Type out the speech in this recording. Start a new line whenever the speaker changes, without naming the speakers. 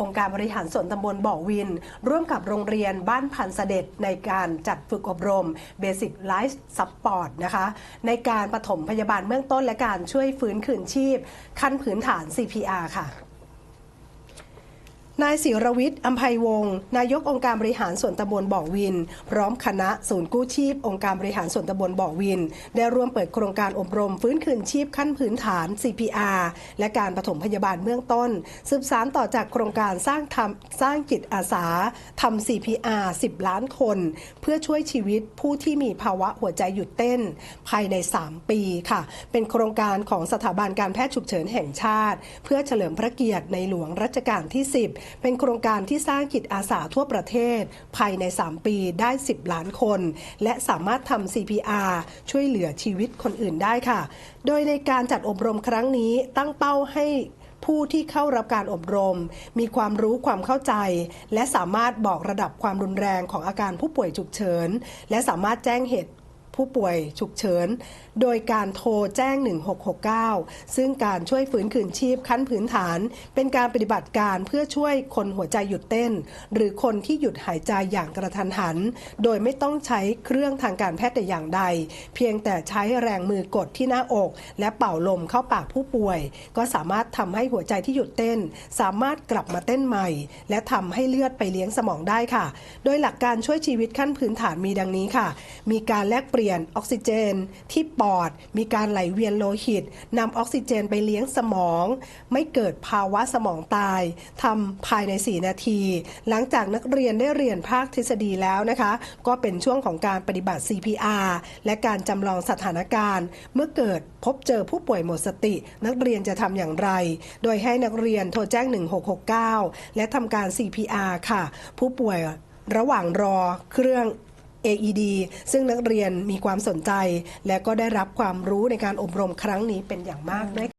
องค์การบริหารส่วนตำบลบ่อวิน ร่วมกับโรงเรียนบ้านพันเสด็จในการจัดฝึกอบรม Basic Life Support นะคะ ในการปฐมพยาบาลเบื้องต้นและการช่วยฟื้นคืนชีพ ขั้นพื้นฐาน CPR ค่ะ นายศิรวิทย์อัมภัยวงศ์นายกองค์การบริหารส่วนตำบลบ่อวิน พร้อมคณะศูนย์กู้ชีพ องค์การบริหารส่วนตำบลบ่อวิน ได้ร่วมเปิดโครงการอบรมฟื้นคืนชีพขั้นพื้นฐาน CPR และการปฐมพยาบาลเบื้องต้น สืบสารต่อจากโครงการสร้างทำสร้างจิตอาสาทำ CPR 10 ล้านคน เพื่อช่วยชีวิตผู้ที่มีภาวะหัวใจหยุดเต้น ภายใน 3 ปีค่ะ เป็นโครงการของสถาบันการแพทย์ฉุกเฉินแห่งชาติ เพื่อเฉลิมพระเกียรติในหลวงรัชกาลที่ 10เป็นโครงการที่สร้างจิตอาสาทั่วประเทศ ภายใน 3 ปีได้ 10 ล้านคน และสามารถทำ CPR ช่วยเหลือชีวิตคนอื่นได้ค่ะ โดยในการจัดอบรมครั้งนี้ตั้งเป้าให้ผู้ที่เข้ารับการอบรม มีความรู้ความเข้าใจ และสามารถบอกระดับความรุนแรงของอาการผู้ป่วยฉุกเฉิน และสามารถแจ้งเหตุ ผู้ป่วยฉุกเฉิน โดยการโทรแจ้ง 1669 ซึ่งการช่วยฟื้นคืนชีพขั้นพื้นฐาน เป็นการปฏิบัติการเพื่อช่วยคนหัวใจหยุดเต้น หรือคนที่หยุดหายใจอย่างกระทันหัน โดยไม่ต้องใช้เครื่องทางการแพทย์แต่อย่างใด เพียงแต่ใช้แรงมือกดที่หน้าอก และเป่าลมเข้าปากผู้ป่วย ก็สามารถทำให้หัวใจที่หยุดเต้น สามารถกลับมาเต้นใหม่ และทำให้เลือดไปเลี้ยงสมองได้ค่ะ โดยหลักการช่วยชีวิตขั้นพื้นฐานมีดังนี้ค่ะ มีการแลกเปลี่ยนออกซิเจน ที่ปอด มีการไหลเวียนโลหิตนำออกซิเจนไปเลี้ยงสมอง ไม่เกิดภาวะสมองตายทำภายใน 4 นาที หลังจากนักเรียนได้เรียนภาคทฤษฎีแล้วนะคะ ก็เป็นช่วงของการปฏิบัติ CPR และการจำลองสถานการณ์ เมื่อเกิดพบเจอผู้ป่วยหมดสติ นักเรียนจะทำอย่างไร โดยให้นักเรียนโทรแจ้ง 1669 และทำการ CPR ค่ะ ผู้ป่วยระหว่างรอเครื่อง AED ซึ่งนักเรียนมีความสนใจ และก็ได้รับความรู้ในการอบรมครั้งนี้เป็นอย่างมากด้วย